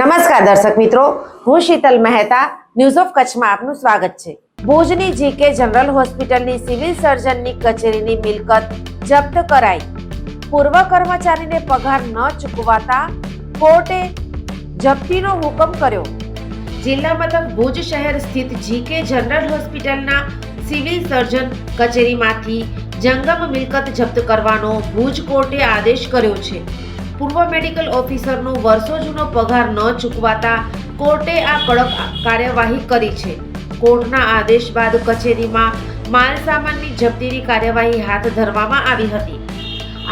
નમસ્કાર દર્શક મિત્રો, હું શીતલ મહેતા ન્યૂઝ ઓફ કચ્છમાં આપનું સ્વાગત છે. ભુજની જીકે જનરલ હોસ્પિટલની સિવિલ સર્જનની કચેરીની મિલકત જપ્ત કરાઈ. પૂર્વ કર્મચારીને પગાર ન ચૂકવાતા કોર્ટે જપ્તીનો હુકમ કર્યો. જિલ્લા મથક ભુજ શહેર સ્થિત જીકે જનરલ હોસ્પિટલના સિવિલ સર્જન કચેરીમાંથી જંગમ મિલકત જપ્ત કરવાનો ભુજ કોર્ટે આદેશ કર્યો છે. પૂર્વ મેડિકલ ઓફિસરનો વર્ષો જૂનો પગાર ન ચૂકવાતા કોર્ટે આ કડક કાર્યવાહી કરી છે. કોર્ટના આદેશ બાદ કચેરીમાં માલ સામાનની જપ્તીની કાર્યવાહી હાથ ધરવામાં આવી હતી.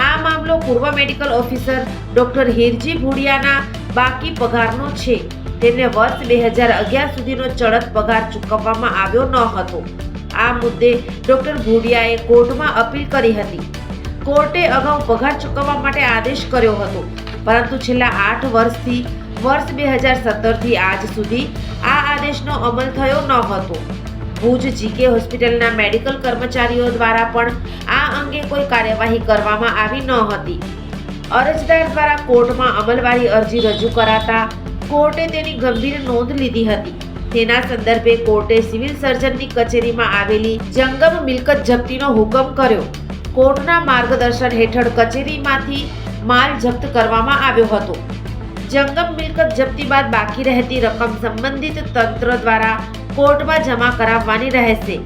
આ મામલો પૂર્વ મેડિકલ ઓફિસર ડોક્ટર હિરજી ભુડિયાના બાકી પગારનો છે. તેમને વર્ષ બે હજાર અગિયાર સુધીનો ચડત પગાર ચૂકવવામાં આવ્યો ન હતો. આ મુદ્દે ડોક્ટર ભુડિયાએ કોર્ટમાં અપીલ કરી હતી. કોર્ટે અગાઉ પગાર ચૂકવવા માટે આદેશ કર્યો હતો. પરંતુ છેલ્લા આઠ વર્ષથી, વર્ષ બે હજાર સત્તરથી આજ સુધી આ આદેશનો અમલ થયો ન હતો. ભુજ જીકે હોસ્પિટલના મેડિકલ કર્મચારીઓ દ્વારા પણ આ અંગે કોઈ કાર્યવાહી કરવામાં આવી ન હતી. અરજદાર દ્વારા કોર્ટમાં અમલવારી અરજી રજૂ કરાતા કોર્ટે તેની ગંભીર નોંધ લીધી હતી. તેના સંદર્ભે કોર્ટે સિવિલ સર્જનની કચેરીમાં આવેલી જંગમ મિલકત જપ્તીનો હુકમ કર્યો. કોર્ટના માર્ગદર્શન હેઠળ કચેરીમાંથી માલ જપ્ત કરવામાં આવ્યો હતો. જંગમ મિલકત જપ્તી બાદ બાકી રહેતી રકમ સંબંધિત તંત્ર દ્વારા કોર્ટમાં જમા કરાવવાની રહેશે.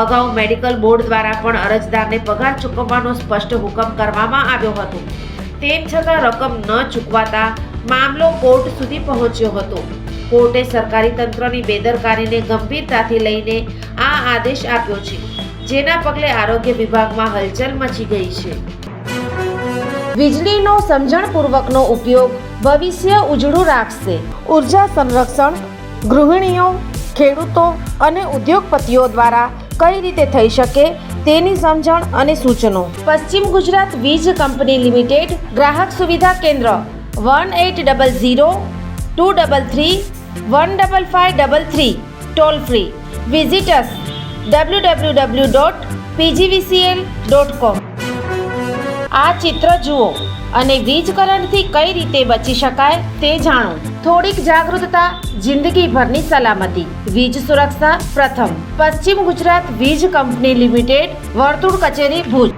અગાઉ મેડિકલ બોર્ડ દ્વારા પણ અરજદારને પગાર ચૂકવવાનો સ્પષ્ટ હુકમ કરવામાં આવ્યો હતો. તેમ છતાં રકમ ન ચૂકવાતા મામલો કોર્ટ સુધી પહોંચ્યો હતો. કોર્ટે સરકારી તંત્રની બેદરકારીને ગંભીરતાથી લઈને આ આદેશ આપ્યો છે. જેના પગલે આરોગ્ય વિભાગમાં હલચલ મચી ગઈ છે. વીજળીનો સમજણપૂર્વકનો ઉપયોગ ભવિષ્ય ઉજળું રાખશે. ઊર્જા સંરક્ષણ ગૃહિણીઓ ખેડૂતો અને ઉદ્યોગપતિઓ દ્વારા કઈ રીતે થઈ શકે તેની સમજણ અને સૂચનો. પશ્ચિમ ગુજરાત વીજ કંપની લિમિટેડ ગ્રાહક સુવિધા કેન્દ્ર one eight double zero two double three one double five double three toll free. Visitors W dot PGVCL dot com આ ચિત્ર જુઓ અને વીજ કરંટથી કઈ રીતે બચી શકાય તે જાણો. થોડીક જાગૃતતા, જિંદગીભરની સલામતી. વીજ સુરક્ષા પ્રથમ. પશ્ચિમ ગુજરાત વીજ કંપની લિમિટેડ, વર્તુળ કચેરી ભુજ.